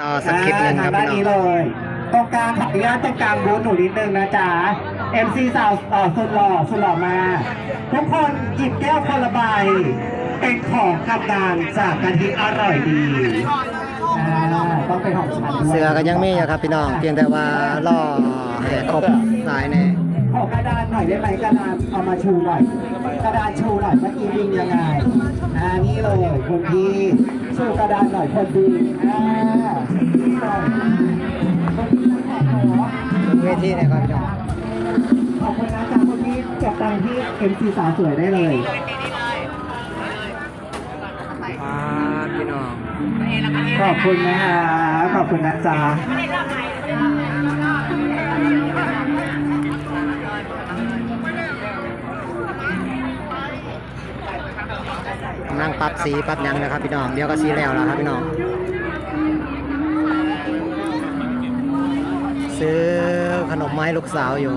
ต่อสักคลิปหนึ่งครับทางด้านพี่นี้น้องเลยตรงกลางขออนุญาตตรงกลางบูธหนูนิดนึงนะจ๊ะ MC สาวเอ่อสุดหล่อสุดหล่อมา ทุกคนหยิบแก้วคนละใบเป็นของกำนันจากกะทิอร่อยดีอ่าต้องเป็นของฉันด้วยเสือก็ยังมีอยู่ครับพี่น้อง เพียงแต่ว่าล่อให้ครบหลายแน่ขอกระดานหน่อยได้ไหมกระดานเอามาชูหน่อย กระดานชูหน่อยเมื่อกี้ยิงยังไงอ่านี่เลยคุณพี่ ชูกระดานหน่อยคนดีอ่านี่เลยคนดีขอขอเวทีเนี่ยครับพี่น้องขอบคุณนะจ๊ะคุณพี่เก็บตังค์ที่เอ็มซีสาวสวยได้เลยอ่าพี่น้องขอบคุณนะฮะขอบคุณนะจ๊ะ ปรับสีปรับหยังนะครับพี่น้องเดี๋ยวก็สีแล้วแล้วครับพี่น้องซื้อขนมไมาให้ลูกสาวอยู่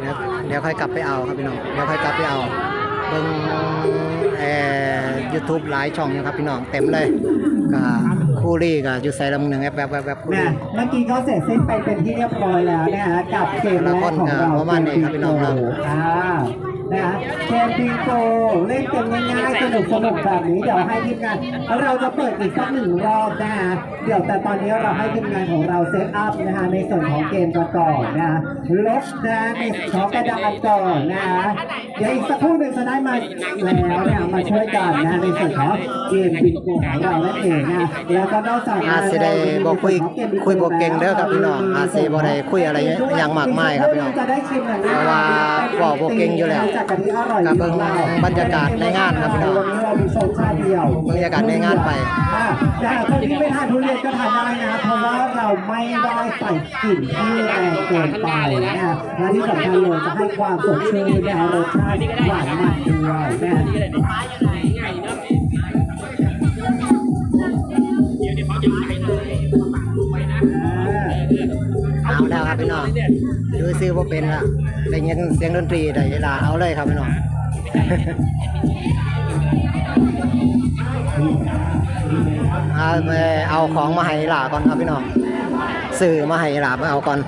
เดี๋ยวเดี๋ยวค่อยกลับไปเอาครับพี่น้องเดี๋ยวค่อยกลับไปเอาเบิ่งเอ่อยูทูบหลายช่องอยู่ครับพี่น้องเต็มเลยก็คูรี่ก็อยู่ใส่ลำหนึ่งแอบแบบแบบแบบคูเนี่ยรี่เมื่อกี้ก็เสร็จสิ้นไปเป็นที่เรียบร้อยแล้วนะฮะกับเกมแรกของเราประมาณนี้ครับพี่น้องครับ อ่า นะฮะเกมบิงโกเล่นเกมง่ายๆสนุกสนุกๆแบบนี้เดี๋ยวให้ทีมงานเราจะเปิดอีกสักหนึ่งรอบนะฮะเดี๋ยวแต่ตอนนี้เราให้ทีมงานของเราเซตอัพนะฮะในส่วนของเกมกันก่อนนะฮะลบนะในของกระดานก่อนนะฮะเดี๋ยวอีกสักครู่หนึ่งจะได้มาแล้วนะมาช่วยกันนะในส่วนของเกมบิงโกของเรานั่นเองนะแล้วก็นอกจากอาจสิได้บอกคุยคุยบอกเก่งเด้อครับพี่น้องอาจสิบ่ได้คุยอะไรอย่างมากมายครับพี่น้องจะได้ชิมหน่อยนะเพราะว่า บอกบ่เก่งอยู่แล้วจากกะทิอร่อยกับเบิ่งบรรยากาศในงานครับพี่น้องวันนี้เรามีโซนชาเดียวบรรยากาศในงานไปอะแต่คนที่ไม่ทานทุเรียนก็ทานได้นะเพราะว่าเราไม่ได้ใส่กลิ่นที่แรงเกินไปนะฮะและที่สำคัญเลยจะให้ความสดชื่นนะฮะรสชาติหวานมันด้วยนะ ว่าเป็นละได้ยินเสียงดนตรีได้เวลาเอาเลยครับพี่น้องเอาไปเอาของมาให้หลาก่อนครับพี่น้องซื้อมาให้หลามาเอาก่อน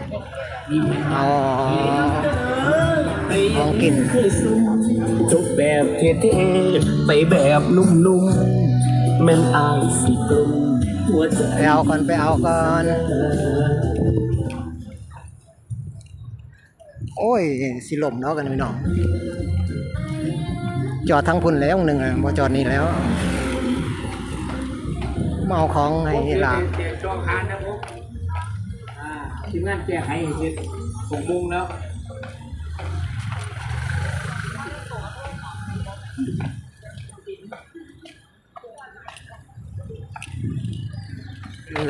เอาของกินจบแบบเท่ๆไปแบบนุ่มๆแม่นอายสิกลุ่มหัวใจไปเอาก่อนไปเอาก่อน โอ้ยสิลมเนาะกันพี่น้องจอดทั้งพุ่นแล้วหนึ่งอะบ่จอดนี่แล้วมาเอาของให้ล่ะแจกจองคานนะผมอ่าทีมงานแจกให้เสร็จหกโมงแล้ว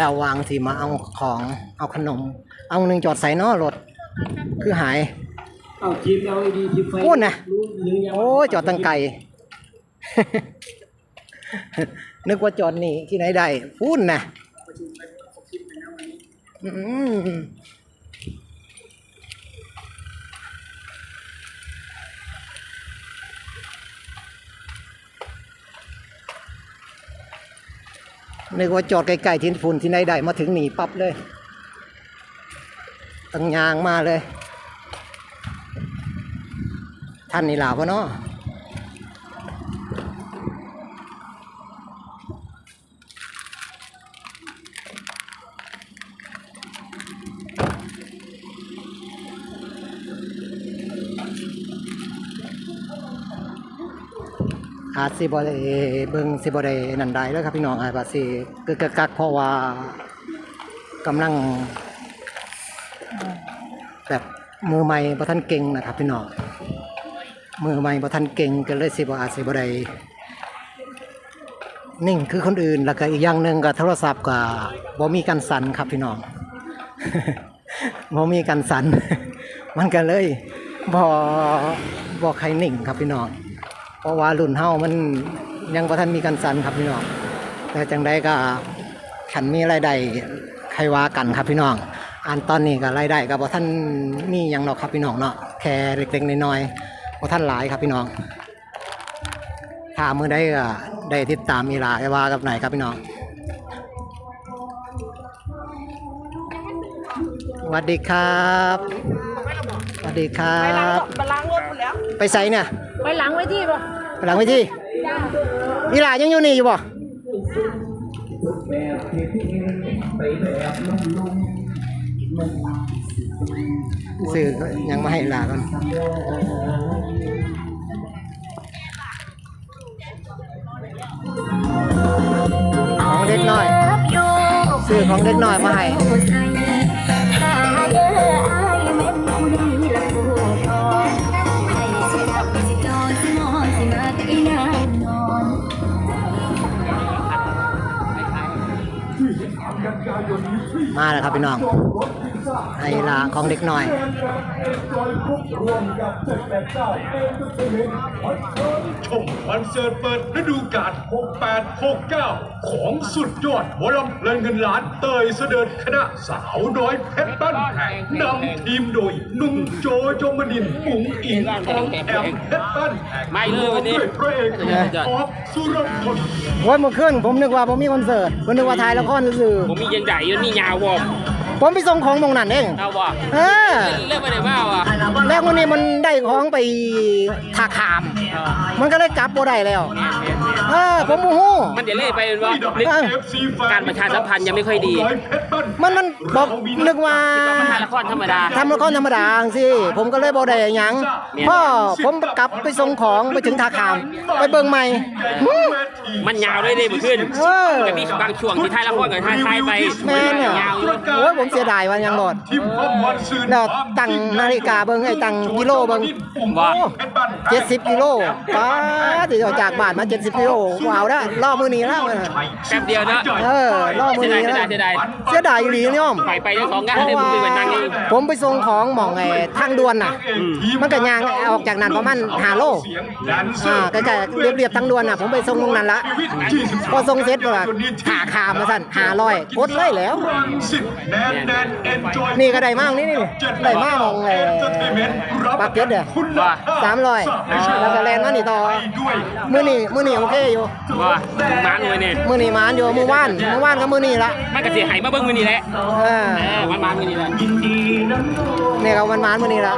ระวางที่มาเอาของเอาขนม เอาหนึ่งจอดใส่เนอรถ คือหายเอาทีม LED ทีมไฟพูดนะรู้หรือยังโอ้ยจอดตั้งไกลนึกว่าจอดนี่ที่ไหนได้พูดนะอืมนึกว่าจอดไกลๆที่ฝุ่นที่ไหนได้มาถึงหนีปั๊บเลยตั้งยางมาเลย ท่านนี่ลาพะเนาะอาจสิบ่ได้เบิงสิบ่ได้นันใดแล้วครับพี่น้องอาจว่าสิกึกกะกักเพราะว่ากำลังแบบมือใหม่บ่ทันเก่งนะครับพี่น้อง มือใหม่บ่ทันเก่งก็เลยสิบ่อาจสิบ่ได้นิ่งคือคนอื่นแล้วก็อีกอย่างหนึ่งก็โทรศัพท์ก็บ่มีกันสั่นครับพี่น้องบ่มีกันสั่นมันก็เลยบ่บ่ใครนิ่งครับพี่น้องเพราะว่ารุ่นเฮามันยังบ่ทันมีกันสั่นครับพี่น้องแต่จังใดก็ขันมีรายได้ใครว่ากันครับพี่น้องอันตอนนี้ก็รายได้ก็บ่ท่านมียังหรอกครับพี่น้องเนาะแค่เล็กๆน้อยๆ ท่านหลายครับพี่น้องถ้ามือได้ได้ติดตามมีลาไอว่ากับไหนครับพี่น้องสวัสดีครับสวัสดีครับไปล้างรถหมดแล้ว ไปใส่เนี่ยไปล้างไว้ที่ป่ะไปหลังไปที่มีลายังอยู่นี่อยู่บ่ ซื้อยังมาให้หลาก่อนของเด็กน้อย ซื้อของเด็กน้อยมาให้มาแล้วครับพี่น้อง ไอ้ลาของเด็กน้อยชมคอนเสิร์ตเปิดฤดูกาล68 69 ของสุดยอดหมอลำเพลินเงินล้านเตยเสด็จคณะสาวน้อยเพชรบ้านแพงนำทีมโดยหนุ่มโจจงมนินทร์อุ๋งอิงอองแอมเพชรบ้านแพงไม่เลยวันนี้ด้วยพระเอกออฟสุรพลโอ้ยเมื่อคืนผมนึกว่าผมมีคอนเสิร์ตผมนึกว่าถ่ายละครซื่อผมมียังไงมันมียาววอมๆ ผมไปส่งของตรงนั้นเองเอาวะเออเรื่องไปไหนบ้างวะแล้ววันนี้มันได้ของไปทาขาม มันก็เลยกลับบ่ได้แล้วเออผมโมโหมันจะเล่ไปเป็นว่านึกเออการประชาสัมพันธ์ยังไม่ค่อยดี มันมันบอกนึกว่ามันถ่ายละครธรรมดาทำละครธรรมดาสิผมก็เลยบ่ได้หยังพ่อผมกลับไปส่งของไปถึงทาขาม ไปเบิ่งใหม่หื มมันยาวเลยเลยมันขึ้นเออ มันมีบางช่วงที่ถ่ายละครกับถ่ายถ่ายไปแม่เนี่ย ยาวอยู่โอ้ยผมเสียดายว่ายังหลดทีมพอมวันซืนแล้วตั้งนาฬิกาเบิ่งไอ้ตั้งกิโลเบิ่งว่าเจ็ดสิบกิโลป้าติออกจากบ้านมาเจ็ดสิบกิโลว้าวได้รอบมือนี้แล้วเออแป๊บเดียวนะเออรอบมือนี้แล้วเสียดายเสียดายอยู่ดีเนี่ยมไปไปทั้งสองงานเลยมึงเป็นนั่งนี่ผมไปส่งของหม่องไอ้ทางด่วนน่ะ มันก็ย่างออกจากนั้นประมาณห้าโลอ่าใกล้ๆเรียบๆทางด่วนน่ะ ผมไปส่งตรงนั้นละพอส่งเสร็จก็หาคามมาสั่นหาร้อยกดเลยแล้ว นี่ก็ได้มากนี่นี่ได้มากมองไอ้ปากเก็ตเด้อสามร้อยแล้วก็แลนมานี่ต่อมื้อนี้มื้อนี้โอเคอยู่ว่ามาหน่วยเนี่ยมื้อนี้มานอยู่มื้อวานมื้อวานก็มื้อนี้ละมันก็เสียหายมาเบิ้งมือนี่แหละเออเออมันมามือนี่แหละเนี่ยก็มันมานมื้อนี้ละ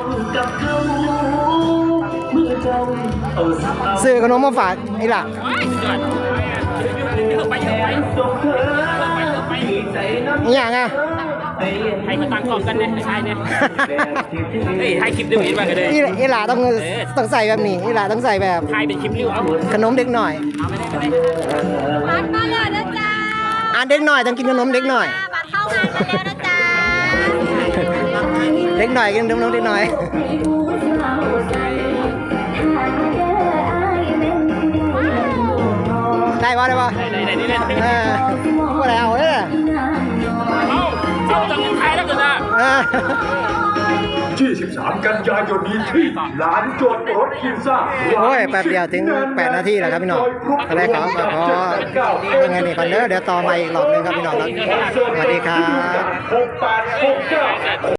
ซื้อขนมมาฝากไอ้ล่ะว้ายสุดยอดเยอะไปเยอะไปเยอะไปเยอะไปอีหยังอะให้มาตั้งกล้องกันเนี่ยใช่เนี่ยเฮ้ยถ่ายคลิปด้วยเห็นป่ะกันเลยอีอีหล่าต้องต้องใส่แบบนี้อีหล่าต้องใส่แบบถ่ายเป็นคลิปริ้วเอาขนมเด็กหน่อยบัตรมาแล้วนะจ๊ะอ่านเด็กหน่อยต้องกินขนมเด็กหน่อยบัตรเข้างานมาแล้วนะจ๊ะเด็กหน่อยกินขนมเด็กหน่อย ได้ปะได้ปะไหนไหนนี่เลยเออพวกอะไรเอาเนี่ยเอาเอาจังไทยแล้วกันนะเออ23 กันยายนนี้ที่ร้านโจทย์รถพิซซ่าโอ้ยแป๊บเดียวถึง 8 นาทีแล้วครับพี่น้องอะไรขอขอยังไงนี่ก่อนเด้อเดี๋ยวต่อมาอีกรอบหนึงครับพี่น้องครับสวัสดีครับ68 69